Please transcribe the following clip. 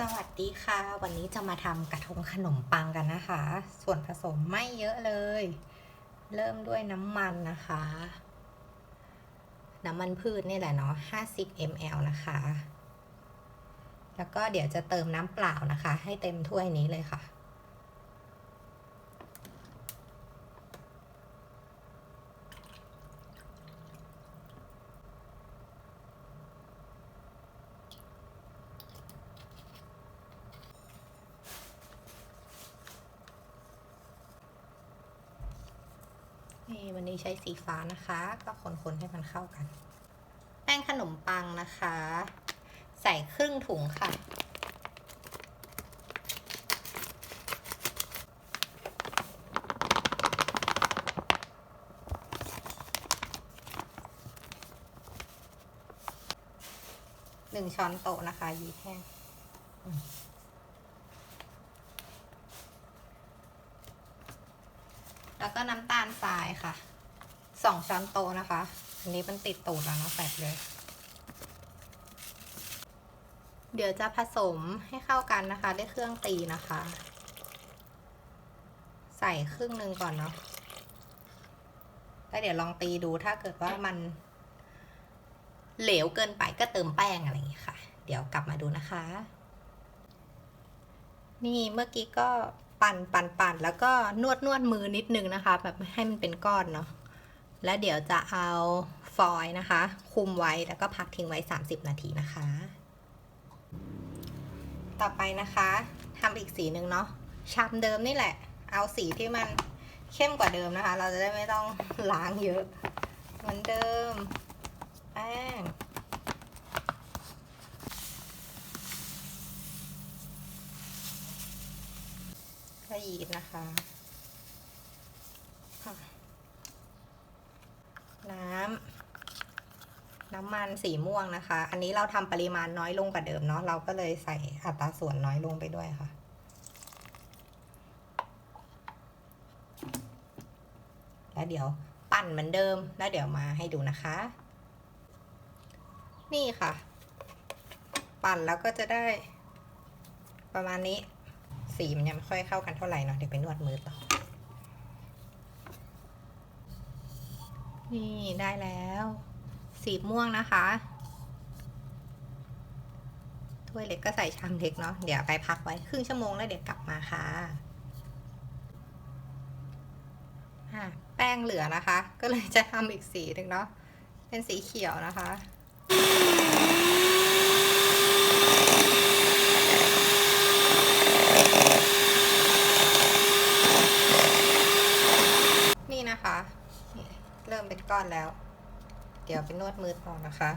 สวัสดีค่ะ วันนี้จะมาทำกระทงขนมปังกันนะคะ ส่วนผสมไม่เยอะเลย เริ่มด้วยน้ำมันนะคะ น้ำมันพืชนี่แหละเนาะ 50 ml นะคะ แล้วก็เดี๋ยวจะเติมน้ำเปล่านะคะ ให้เต็มถ้วยนี้เลยค่ะ นี่วันนี้ใช้สีฟ้านะคะ ก็คนๆให้มันเข้ากัน แป้งขนมปังนะคะ ใส่ครึ่งถุงค่ะ หนึ่งช้อนโต๊ะนะคะยีแห้งอืม แล้วก็น้ำตาลทรายค่ะสองช้อนโต๊ะนะคะ อันนี้มันติดตูดแล้วเนาะแปดเลย เดี๋ยวจะผสมให้เข้ากันนะคะด้วยเครื่องตีนะคะ ใส่ครึ่งหนึ่งก่อนเนาะแล้วเดี๋ยวลองตีดูถ้าเกิดว่ามัน เหลวเกินไปก็เติมแป้งอะไรอย่างงี้ค่ะ เดี๋ยวกลับมาดูนะคะ นี่เมื่อกี้ก็ ปั่นปั่นปั่นแล้วก็นวดนวดมือนิดนึงนะคะ แบบให้มันเป็นก้อนเนาะแล้วเดี๋ยวจะเอาฟอยล์นะคะ คุมไว้แล้วก็พักทิ้งไว้ 30 นาทีนะคะ ต่อไปนะคะทำอีกสีหนึ่งเนาะชามเดิมนี่แหละ เอาสีที่มันเข้มกว่าเดิมนะคะ เราจะได้ไม่ต้องล้างเยอะ เหมือนเดิมแป้ง ก็ ยีดนะคะน้ำน้ำมันสีม่วงนะคะ อันนี้เราทำปริมาณน้อยลงกว่าเดิมเนาะเราก็เลยใส่อัตราส่วนน้อยลงไปด้วยค่ะ แล้วเดี๋ยวปั่นเหมือนเดิมแล้วเดี๋ยวมาให้ดูนะคะ นี่ค่ะ ปั่นแล้วก็จะได้ประมาณนี้ สีมันยังไม่ค่อยเข้ากันเท่าไหร่เนาะเดี๋ยวไปนวดมือต่อ นี่ได้แล้ว สีม่วงนะคะ ถ้วยเล็กก็ใส่ชามเล็กเนาะเดี๋ยวไปพักไว้ครึ่งชั่วโมงแล้วเดี๋ยวกลับมาค่ะอะแป้งเหลือนะคะ ก็เลยจะทำอีกสีหนึ่งเนาะเป็นสีเขียวนะคะ นี่นะคะนี่ เริ่มเป็นก้อนแล้ว เดี๋ยวไปนวดมือต่อนะคะ